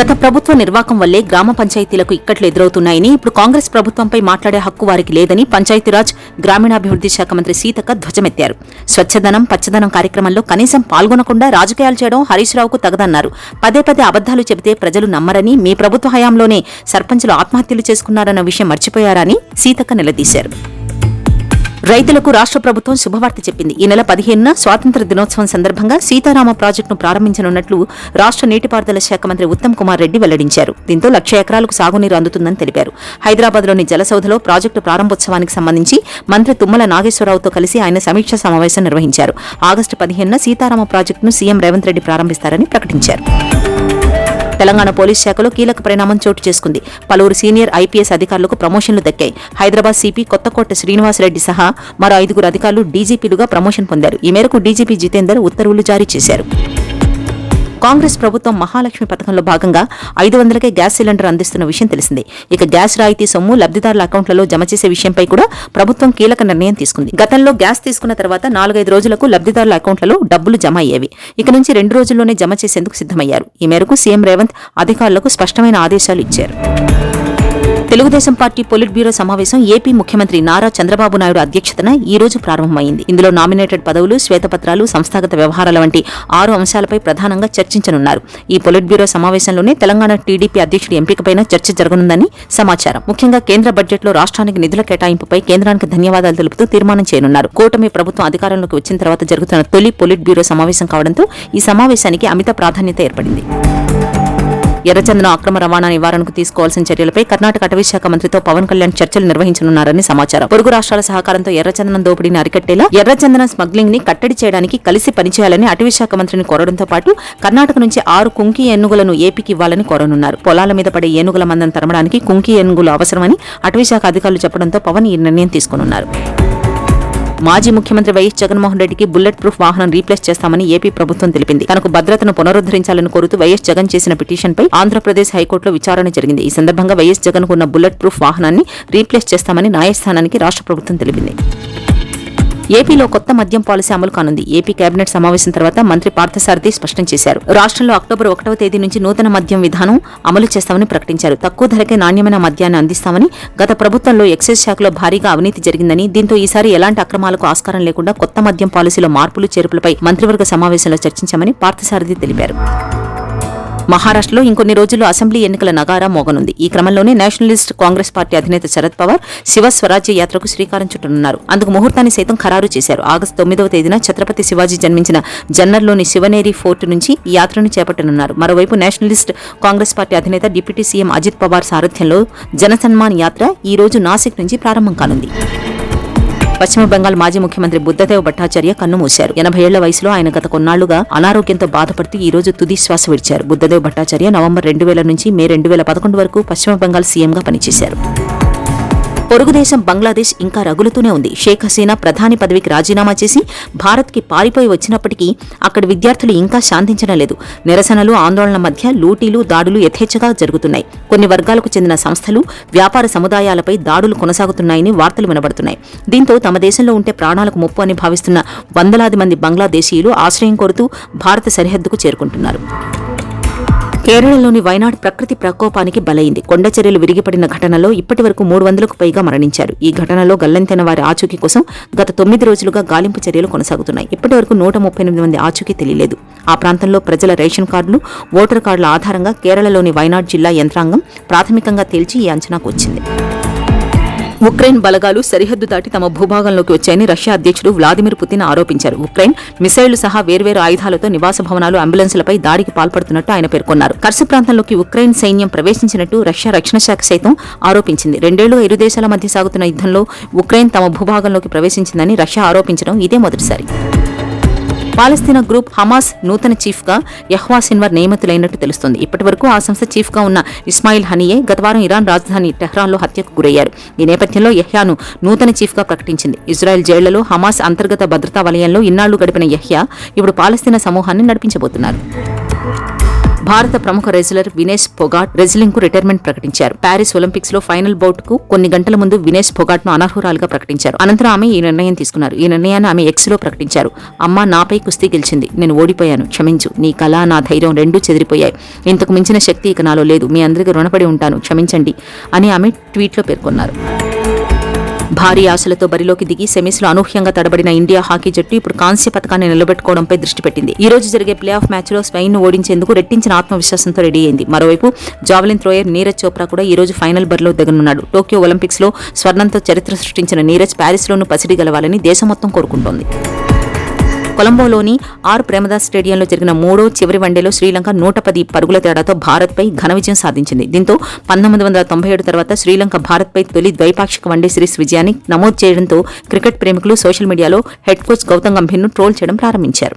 గత ప్రభుత్వ నిర్వాకం వల్లే గ్రామ పంచాయతీలకు ఇక్కట్లు ఎదురవుతున్నాయని ఇప్పుడు కాంగ్రెస్ ప్రభుత్వంపై మాట్లాడే హక్కు వారికి లేదని పంచాయతీరాజ్ గ్రామీణాభివృద్ధి శాఖ మంత్రి సీతక్క ధ్వజమెత్తారు. స్వచ్ఛదనం పచ్చదనం కార్యక్రమంలో కనీసం పాల్గొనకుండా రాజకీయాలు చేయడం హరీష్ రావుకు తగదన్నారు. పదే పదే అబద్దాలు చెబితే ప్రజలు నమ్మరని మీ ప్రభుత్వ హయాంలోనే సర్పంచులు ఆత్మహత్యలు చేసుకున్నారన్న విషయం మర్చిపోయారని సీతక్క నిలదీశారు. రైతులకు రాష్ట్ర ప్రభుత్వం శుభవార్త చెప్పింది. ఈ నెల పదిహేనున స్వాతంత్ర దినోత్సవం సందర్భంగా సీతారామ ప్రాజెక్టును ప్రారంభించనున్నట్లు రాష్ట్ర నీటిపారుదల శాఖ మంత్రి ఉత్తమ్ కుమార్ రెడ్డి వెల్లడించారు. దీంతో లక్ష ఎకరాలకు సాగునీరు అందుతుందని తెలిపారు. హైదరాబాద్లోని జలసౌధలో ప్రాజెక్టు ప్రారంభోత్సవానికి సంబంధించి మంత్రి తుమ్మల నాగేశ్వరరావుతో కలిసి ఆయన సమీక్ష సమావేశం నిర్వహించారు. ఆగస్టు పదిహేనున సీతారామ ప్రాజెక్టును సీఎం రేవంత్ రెడ్డి ప్రారంభిస్తారని ప్రకటించారు. తెలంగాణ పోలీస్ శాఖలో కీలక పరిణామం చోటు చేసుకుంది. పలువురు సీనియర్ ఐపీఎస్ అధికారులకు ప్రమోషన్లు దక్కాయి. హైదరాబాద్ సిపి కొత్తకోట శ్రీనివాసరెడ్డి సహా మరో ఐదుగురు అధికారులు డీజీపీలుగా ప్రమోషన్ పొందారు. ఈ మేరకు డీజీపీ జితేందర్ ఉత్తర్వులు జారీ చేశారు. కాంగ్రెస్ ప్రభుత్వం మహాలక్ష్మి పథకంలో భాగంగా ఐదు వందలకే గ్యాస్ సిలిండర్ అందిస్తున్న విషయం తెలిసిందే. ఇక గ్యాస్ రాయితీ సొమ్ము లబ్దిదారుల అకౌంట్లలో జమ చేసే విషయంపై కూడా ప్రభుత్వం కీలక నిర్ణయం తీసుకుంది. గతంలో గ్యాస్ తీసుకున్న తర్వాత నాలుగైదు రోజులకు లబ్దిదారుల అకౌంట్లలో డబ్బులు జమ అయ్యేవి. ఇక నుంచి రెండు రోజుల్లోనే జమ చేసేందుకు సిద్దమయ్యారు ఈ మేరకు సీఎం రేవంత్ అధికారులకు స్పష్టమైన ఆదేశాలు ఇచ్చారు. తెలుగుదేశం పార్టీ పొలిట్ బ్యూరో సమావేశం ఏపీ ముఖ్యమంత్రి నారా చంద్రబాబు నాయుడు అధ్యక్షతన ఈ రోజు ప్రారంభమైంది. ఇందులో నామినేటెడ్ పదవులు శ్వేతపత్రాలు సంస్థాగత వ్యవహారాల వంటి ఆరు అంశాలపై ప్రధానంగా చర్చించనున్నారు. ఈ పొలిట్ బ్యూరో సమావేశంలోనే తెలంగాణ టీడీపీ అధ్యక్షుడి ఎంపికపైన చర్చ జరగనుందని సమాచారం. ముఖ్యంగా కేంద్ర బడ్జెట్లో రాష్ట్రానికి నిధుల కేటాయింపుపై కేంద్రానికి ధన్యవాదాలు తెలుపుతూ తీర్మానం చేయనున్నారు. కూటమి ప్రభుత్వం అధికారంలోకి వచ్చిన తర్వాత జరుగుతున్న తొలి పొలిట్ బ్యూరో సమావేశం కావడంతో ఈ సమావేశానికి అమిత ప్రాధాన్యత ఏర్పడింది. ఎర్రచందనం అక్రమ రవాణా నివారణకు తీసుకోవాల్సిన చర్యలపై కర్ణాటక అటవీశాఖ మంత్రితో పవన్ కళ్యాణ్ చర్చలు నిర్వహించనున్నారని సమాచారం. పొరుగు రాష్ట్రాల సహకారంతో ఎర్రచందనం దోపిడీని అరికట్టేలా ఎర్రచందనం స్మగ్లింగ్ని కట్టడి చేయడానికి కలిసి పనిచేయాలని అటవీశాఖ మంత్రిని కోరడంతో పాటు కర్ణాటక నుంచి ఆరు కుంకి ఏనుగులను ఏపీకి ఇవ్వాలని కోరనున్నారు. పొలాల మీద పడే ఏనుగుల మందం తరమడానికి కుంకి ఏనుగులు అవసరమని అటవీశాఖ అధికారులు చెప్పడంతో పవన్ ఈ నిర్ణయం తీసుకున్నారు మాజీ ముఖ్యమంత్రి వైఎస్ జగన్మోహన్ రెడ్డికి బుల్లెట్ ప్రూఫ్ వాహనం రీప్లేస్ చేస్తామని ఏపీ ప్రభుత్వం తెలిపింది. తనకు భద్రతను పునరుద్ధరించాలని కోరుతూ వైఎస్ జగన్ చేసిన పిటిషన్పై ఆంధ్రప్రదేశ్ హైకోర్టులో విచారణ జరిగింది. ఈ సందర్భంగా వైఎస్ జగన్ ఉన్న బుల్లెట్ ప్రూఫ్ వాహనాన్ని రీప్లేస్ చేస్తామని న్యాయస్థానానికి రాష్ట్ర ప్రభుత్వం తెలిపింది. ఏపీలో కొత్త మద్యం పాలసీ అమలు కానుంది. ఏపీ కేబినెట్ సమావేశం తర్వాత మంత్రి పార్థసారథి స్పష్టం చేశారు. రాష్ట్రంలో అక్టోబర్ ఒకటవ తేదీ నుంచి నూతన మద్యం విధానం అమలు చేస్తామని ప్రకటించారు. తక్కువ ధరకే నాణ్యమైన మద్యాన్ని అందిస్తామని గత ప్రభుత్వంలో ఎక్సైజ్ శాఖలో భారీగా అవినీతి జరిగిందని దీంతో ఈసారి ఎలాంటి అక్రమాలకు ఆస్కారం లేకుండా కొత్త మద్యం పాలసీలో మార్పులు చేర్పులపై మంత్రివర్గ సమావేశంలో చర్చించామని పార్థసారథి తెలిపారు. మహారాష్ట్రలో ఇంకొన్ని రోజుల్లో అసెంబ్లీ ఎన్నికల నగారా మోగనుంది. ఈ క్రమంలోనే నేషనలిస్ట్ కాంగ్రెస్ పార్టీ అధినేత శరద్ పవార్ శివ స్వరాజ్య యాత్రకు శ్రీకారం చుట్టనున్నారు. అందుకు ముహూర్తాన్ని సైతం ఖరారు చేశారు. ఆగస్టు తొమ్మిదవ తేదీన ఛత్రపతి శివాజీ జన్మించిన జన్నర్లోని శివనేరి ఫోర్టు నుంచి ఈ యాత్రను చేపట్టనున్నారు. మరోవైపు నేషనలిస్ట్ కాంగ్రెస్ పార్టీ అధినేత డిప్యూటీ సీఎం అజిత్ పవార్ సారథ్యంలో జనసన్మాన్ యాత్ర ఈ రోజు నాసిక్ నుంచి ప్రారంభం కానుంది. పశ్చిమ బెంగాల్ మాజీ ముఖ్యమంత్రి బుద్ధదేవ్ భట్టాచార్య కన్నుమూశారు ఎనభై ఏళ్ళ వయసులో ఆయన గత కొన్నాళ్ళుగా అనారోగ్యంతో బాధపడుతూ ఈ రోజు తుది శ్వాస విడిచారు. బుద్ధదేవ్ భట్టాచార్య నవంబర్ రెండు వేల నుంచి మే రెండు వేల పదకొండు వరకు పశ్చిమ బెంగాల్ సీఎంగా పనిచేశారు. పొరుగుదేశం బంగ్లాదేశ్ ఇంకా రగులుతూనే ఉంది. షేక్ హసీనా ప్రధాని పదవికి రాజీనామా చేసి భారత్కి పారిపోయి వచ్చినప్పటికీ అక్కడి విద్యార్థులు ఇంకా శాంతించడం లేదు. నిరసనలు ఆందోళనల మధ్య లూటీలు దాడులు యథేచ్ఛగా జరుగుతున్నాయి. కొన్ని వర్గాలకు చెందిన సంస్థలు వ్యాపార సముదాయాలపై దాడులు కొనసాగుతున్నాయని వార్తలు వినబడుతున్నాయి. దీంతో తమ దేశంలో ఉంటే ప్రాణాలకు ముప్పు అని భావిస్తున్న వందలాది మంది బంగ్లాదేశీయులు ఆశ్రయం కోరుతూ భారత సరిహద్దుకు చేరుకుంటున్నారు. కేరళలోని వైనాడ్ ప్రకృతి ప్రకోపానికి బలైంది. కొండ చర్యలు విరిగిపడిన ఘటనలో ఇప్పటి వరకు మూడు వందలకు పైగా మరణించారు. ఈ ఘటనలో గల్లంతైన వారి ఆచూకీ కోసం గత తొమ్మిది రోజులుగా గాలింపు చర్యలు కొనసాగుతున్నాయి. ఇప్పటి వరకు నూట ముప్పై ఎనిమిది మంది ఆచూకీ తెలియలేదు. ఆ ప్రాంతంలో ప్రజల రేషన్ కార్డులు ఓటర్ కార్డుల ఆధారంగా కేరళలోని వైనాడ్ జిల్లా యంత్రాంగం ప్రాథమికంగా తేల్చి ఈ అంచనాకు వచ్చింది. ఉక్రెయిన్ బలగాలు సరిహద్దు దాటి తమ భూభాగంలోకి వచ్చాయని రష్యా అధ్యక్షుడు వ్లాదిమిర్ పుతిన్ ఆరోపించారు. ఉక్రెయిన్ మిసైళ్ళు సహా వేర్వేరు ఆయుధాలతో నివాస భవనాలు అంబులెన్సులపై దాడికి పాల్పడుతున్నట్టు ఆయన పేర్కొన్నారు. కర్సు ప్రాంతంలోకి ఉక్రెయిన్ సైన్యం ప్రవేశించినట్టు రష్యా రక్షణ శాఖ సైతం ఆరోపించింది. రెండేళ్ళుగా ఇరు దేశాల మధ్య సాగుతున్న యుద్ధంలో ఉక్రెయిన్ తమ భూభాగంలోకి ప్రవేశించిందని రష్యా ఆరోపించడం ఇదే మొదటిసారి. పాలస్తీనా గ్రూప్ హమాస్ నూతన చీఫ్గా యహ్వా సిన్వర్ నియమితులైనట్టు తెలుస్తోంది. ఇప్పటి వరకు ఆ సంస్థ చీఫ్గా ఉన్న ఇస్మాయిల్ హనియే గతవారం ఇరాన్ రాజధాని టెహ్రాన్లో హత్యకు గురయ్యారు. ఈ నేపథ్యంలో యహ్యాను నూతన చీఫ్గా ప్రకటించింది. ఇజ్రాయెల్ జైళ్ళలో హమాస్ అంతర్గత భద్రతా వలయంలో ఇన్నాళ్ళు గడిపిన యహ్యా ఇప్పుడు పాలస్తీనా సమూహాన్ని నడిపించబోతున్నారు. భారత ప్రముఖ రెజ్లర్ వినేష్ పొగాట్ రెజ్లింగ్కు రిటైర్మెంట్ ప్రకటించారు. ప్యారిస్ ఒలింపిక్స్లో ఫైనల్ బౌట్కు కొన్ని గంటల ముందు వినేష్ పొగాట్ను అనర్హురాలుగా ప్రకటించారు. అనంతరం ఆమె ఈ నిర్ణయం తీసుకున్నారు. ఈ నిర్ణయాన్ని ఆమె ఎక్స్లో ప్రకటించారు. అమ్మ నాపై కుస్తీ గెలిచింది. నేను ఓడిపోయాను. క్షమించు. నీ కళ నా ధైర్యం రెండూ చెదిరిపోయాయి. ఇంతకు మించిన శక్తి ఇక నాలో లేదు. మీ అందరికీ రుణపడి ఉంటాను. క్షమించండి అని ఆమె ట్వీట్లో పేర్కొన్నారు. భారీ ఆశలతో బరిలోకి దిగి సెమీస్లో అనూహ్యంగా తడబడిన ఇండియా హాకీ జట్టు ఇప్పుడు కాంస్య పథకాన్ని నిలబెట్టుకోవడంపై దృష్టి పెట్టింది. ఈ రోజు జరిగే ప్లే ఆఫ్ మ్యాచ్లో స్పెయిన్ను ఓడించేందుకు రెట్టించిన ఆత్మవిశ్వాసంతో రెడీ అయింది. మరోవైపు జావలిన్ థ్రోయర్ నీరజ్ చోప్రా కూడా ఈ రోజు ఫైనల్ బరిలో దిగనున్నాడు. టోక్యో ఒలింపిక్స్లో స్వర్ణంతో చరిత్ర సృష్టించిన నీరజ్ ప్యారిస్ లోను పసిడి గలవాలని దేశం మొత్తం కోరుకుంటోంది. కొలంబోలోని ఆర్ ప్రేమదాస్ స్టేడియంలో జరిగిన మూడో చివరి వన్డేలో శ్రీలంక నూట పది పరుగుల తేడాతో భారత్పై ఘన విజయం సాధించింది. దీంతో పంతొమ్మిది వందల తొంభై ఏడు తర్వాత శ్రీలంక భారత్పై తొలి ద్వైపాక్షిక వన్డే సిరీస్ విజయాన్ని నమోదు చేయడంతో క్రికెట్ ప్రేమికులు సోషల్ మీడియాలో హెడ్ కోచ్ గౌతమ్ గంభీర్ను ట్రోల్ చేయడం ప్రారంభించారు.